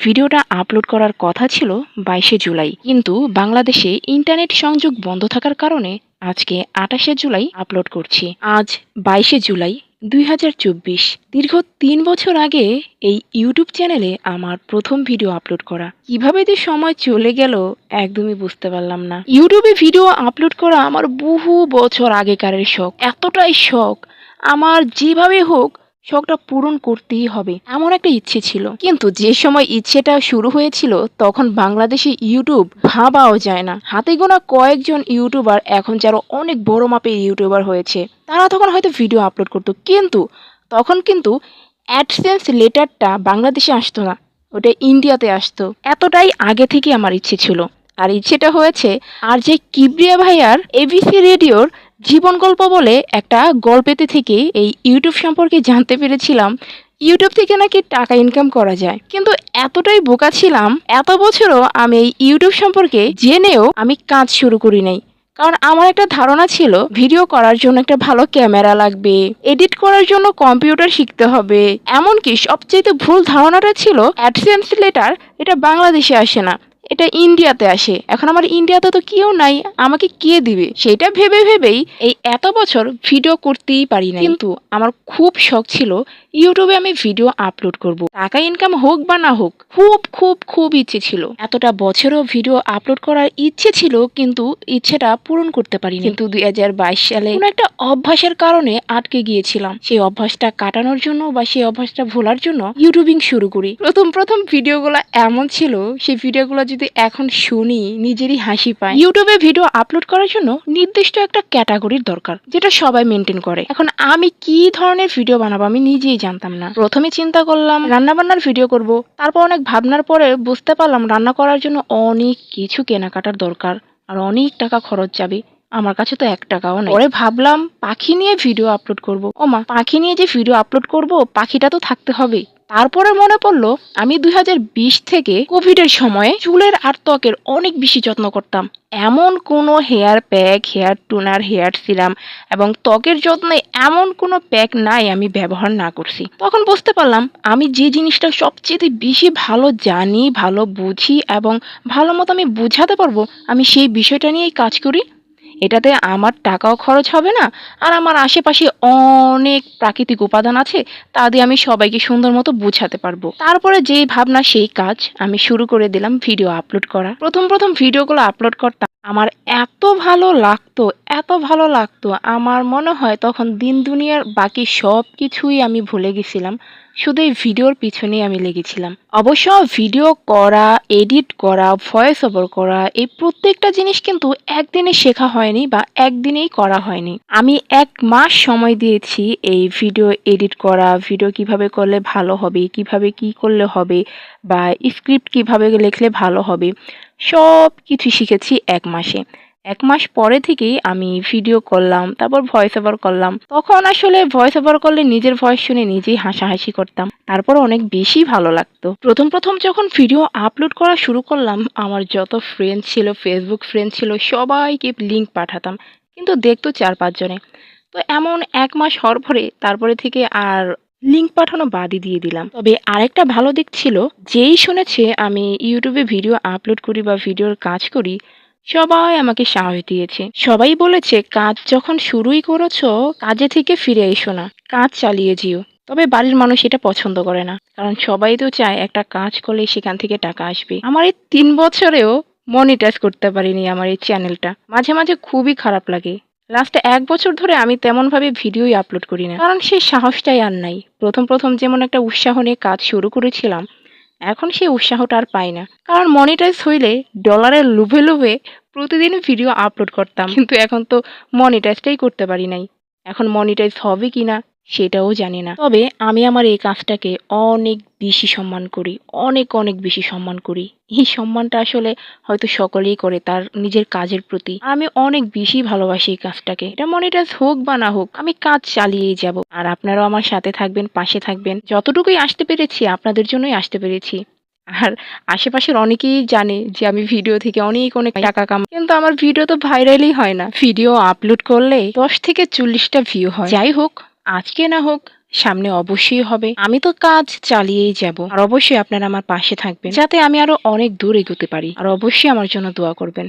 ভিডিওটা আপলোড করার কথা ছিল বাইশে জুলাই। কিন্তু বাংলাদেশে ইন্টারনেট সংযোগ বন্ধ থাকার কারণে আজকে আঠাশে জুলাই আপলোড করছি। আজ বাইশে জুলাই দুই হাজার চব্বিশ। দীর্ঘ তিন বছর আগে এই ইউটিউব চ্যানেলে আমার প্রথম ভিডিও আপলোড করা। কীভাবে যে সময় চলে গেল একদমই বুঝতে পারলাম না। ইউটিউবে ভিডিও আপলোড করা আমার বহু বছর আগেকারের শখ। এতটাই শখ। আমার যেভাবে হোক শখটা পূরণ করতেই হবে, এমন একটা ইচ্ছে ছিল। কিন্তু যে সময় ইচ্ছেটা শুরু হয়েছিল, তখন বাংলাদেশে ইউটিউব ভাবাও যায় না। হাতে গোনা কয়েকজন ইউটিউবার এখন যারা অনেক বড় মাপের ইউটিউবার হয়েছে, তারা তখন হয়তো ভিডিও আপলোড করতো, কিন্তু তখন কিন্তু অ্যাডসেন্স লেটারটা বাংলাদেশে আসতো না, ওটা ইন্ডিয়াতে আসতো। এতটাই আগে থেকে আমার ইচ্ছে ছিল। আর ইচ্ছেটা হয়েছে, আর যে কিবরিয়া ভাইয়ার এবিসি রেডিওর জীবন গল্প বলে একটা গল্পেতে থেকে এই ইউটিউব সম্পর্কে জানতে পেরেছিলাম, ইউটিউব থেকে নাকি টাকা ইনকাম করা যায়। কিন্তু এতটাই বোকা ছিলাম, এত বছরও আমি এই ইউটিউব সম্পর্কে জেনেও আমি কাজ শুরু করি নাই। কারণ আমার একটা ধারণা ছিল, ভিডিও করার জন্য একটা ভালো ক্যামেরা লাগবে, এডিট করার জন্য কম্পিউটার শিখতে হবে। এমনকি সবচেয়ে ভুল ধারণাটা ছিল অ্যাডসেন্স লেটার এটা বাংলাদেশে আসে না। এটা ইন্ডিয়াতে আসে। এখন আমার ইন্ডিয়াতে তো কেউ নাই, আমাকে কে দিবে? সেটা ভেবে ভেবেই এই এত বছর ভিডিও করতেই পারি না কিন্তু আমার খুব শখ ছিল ইউটিউবে আমি ভিডিও আপলোড করব। টাকা ইনকাম হোক বা না হোক, খুব খুব খুব ইচ্ছে ছিল। এতটা বছরও ভিডিও আপলোড করার ইচ্ছে ছিল, কিন্তু ইচ্ছেটা পূরণ করতে পারিনি। কিন্তু দুই হাজার বাইশ সালে কোনো একটা অভ্যাসের কারণে আটকে গিয়েছিলাম। সেই অভ্যাসটা কাটানোর জন্য বা সেই অভ্যাসটা ভোলার জন্য ইউটিউবিং শুরু করি। প্রথম প্রথম ভিডিওগুলো এমন ছিল, সেই ভিডিওগুলো যদি এখন শুনি, নিজেরই হাসি পায়। ইউটিউবে ভিডিও আপলোড করার জন্য নির্দিষ্ট একটা ক্যাটাগরির দরকার, যেটা সবাই মেনটেন করে। এখন আমি কি ধরনের ভিডিও বানাবো আমি নিজেই জানতাম না। প্রথমে চিন্তা করলাম, রান্নাবান্নার ভিডিও করব, তারপর অনেক ভাবনার পরে বুঝতে পারলাম রান্না করার জন্য অনেক কিছু কেনাকাটার দরকার, আর অনেক টাকা খরচ যাবে। আমার কাছে তো এক টাকাও নেই। পরে ভাবলাম পাখি নিয়ে ভিডিও আপলোড করব। ও মা, পাখি নিয়ে যে ভিডিও আপলোড করব, পাখিটা তো থাকতে হবে তারপরে মনে পড়ল, আমি দুই হাজার বিশ থেকে কোভিডের সময়ে চুলের আর ত্বকের অনেক বেশি যত্ন করতাম। এমন কোনো hair pack hair toner hair serum এবং ত্বকের যত্নে এমন কোনো প্যাক নাই আমি ব্যবহার না করছি। তখন বুঝতে পারলাম, আমি যে জিনিসটা সবচেয়ে বেশি ভালো জানি, ভালো বুঝি এবং ভালো মতো আমি বোঝাতে পারব, আমি সেই বিষয়টা নিয়েই কাজ করি। এটাতে আমার টাকাও খরচ হবে না, আর আমার আশেপাশে অনেক প্রাকৃতিক উপাদান আছে, তা দিয়ে আমি সবাইকে সুন্দর মতো বোঝাতে পারব। তারপরে যেই ভাবনা, সেই কাজ আমি শুরু করে দিলাম ভিডিও আপলোড করা। প্রথম প্রথম ভিডিওগুলো আপলোড করতাম, আমার এত ভালো লাগতো, এত ভালো লাগতো, আমার মনে হয় তখন দিন দুনিয়ার বাকি সব কিছুই আমি ভুলে গেছিলাম। শুধু এই ভিডিওর পিছনেই আমি লেগেছিলাম। অবশ্য ভিডিও করা, এডিট করা ভয়েস ওভার করা, এই প্রত্যেকটা জিনিস কিন্তু একদিনে শেখা হয়নি বা একদিনেই করা হয়নি। আমি এক মাস সময় দিয়েছি এই ভিডিও এডিট করা, ভিডিও কীভাবে করলে ভালো হবে, কীভাবে কি করলে হবে, বা স্ক্রিপ্ট কীভাবে লিখলে ভালো হবে সব কিছু শিখেছি এক মাসে। এক মাস পরে থেকেই আমি ভিডিও করলাম, তারপর ভয়েস ওভার করলাম। তখন আসলে ভয়েস ওভার করলে নিজের ভয়েস শুনে নিজেই হাসাহাসি করতাম। তারপর অনেক বেশি ভালো লাগতো। প্রথম প্রথম যখন ভিডিও আপলোড করা শুরু করলাম, আমার যত ফ্রেন্ড ছিল ফেসবুক ফ্রেন্ড ছিল, সবাইকে লিঙ্ক পাঠাতাম। কিন্তু দেখতো চার পাঁচজনে তো এমন এক মাস হওয়ার পরে তারপরে থেকে আর লিঙ্ক পাঠানো বাদই দিয়ে দিলাম। তবে আরেকটা ভালো দিক ছিল, যেই শুনেছে আমি ইউটিউবে ভিডিও আপলোড করি বা ভিডিওর কাজ করি সবাই আমাকে সাহস দিয়েছে। সবাই বলেছে, কাজ যখন শুরুই করেছ, কাজে থেকে ফিরে এসো না। কাজ চালিয়ে যেও। তবে বাড়ির মানুষ এটা পছন্দ করে না। কারণ সবাই তো চায় একটা কাজ করলে সেখান থেকে টাকা আসবে। আমার এই তিন বছরেও মনিটাইজ করতে পারিনি আমার এই চ্যানেলটা মাঝে মাঝে খুবই খারাপ লাগে। লাস্টে এক বছর ধরে আমি তেমনভাবে ভিডিওই আপলোড করি না। কারণ সেই সাহসটাই আর নাই। প্রথম প্রথম যেমন একটা উৎসাহ নিয়ে কাজ শুরু করেছিলাম এখন সে উৎসাহটা আর পায় না। কারণ মনিটাইজ হইলে ডলারের লোভে লোভে প্রতিদিন ভিডিও আপলোড করতাম। কিন্তু এখন তো মনিটাইজটাই করতে পারি নাই। এখন মনিটাইজ হবে কি না সেটাও জানি না। তবে আমি আমার এই কাজটাকে অনেক বেশি সম্মান করি, অনেক অনেক বেশি সম্মান করি। এই সম্মানটা আসলে হয়তো সকলেই করে তার নিজের কাজের প্রতি। আমি অনেক বেশি ভালোবাসি এই কাজটাকে। এটা মনিটাইজ হোক বা না হোক, আমি কাজ চালিয়েই যাব। আর আপনারাও আমার সাথে থাকবেন, পাশে থাকবেন। যতটুকুই আসতে পেরেছি, আপনাদের জন্যই আসতে পেরেছি। আর আশেপাশের অনেকেই জানে যে আমি ভিডিও থেকে অনেক অনেক টাকা কাম কিন্তু আমার ভিডিও তো ভাইরালই হয় না। ভিডিও আপলোড করলে দশ থেকে চল্লিশটা ভিউ হয়। যাই হোক আজকে না হোক, সামনে অবশ্যই হবে। আমি তো কাজ চালিয়েই যাব। আর অবশ্যই আপনারা আমার পাশে থাকবেন। যাতে আমি আরও অনেক দূর এগোতে পারি। আর অবশ্যই আমার জন্য দোয়া করবেন।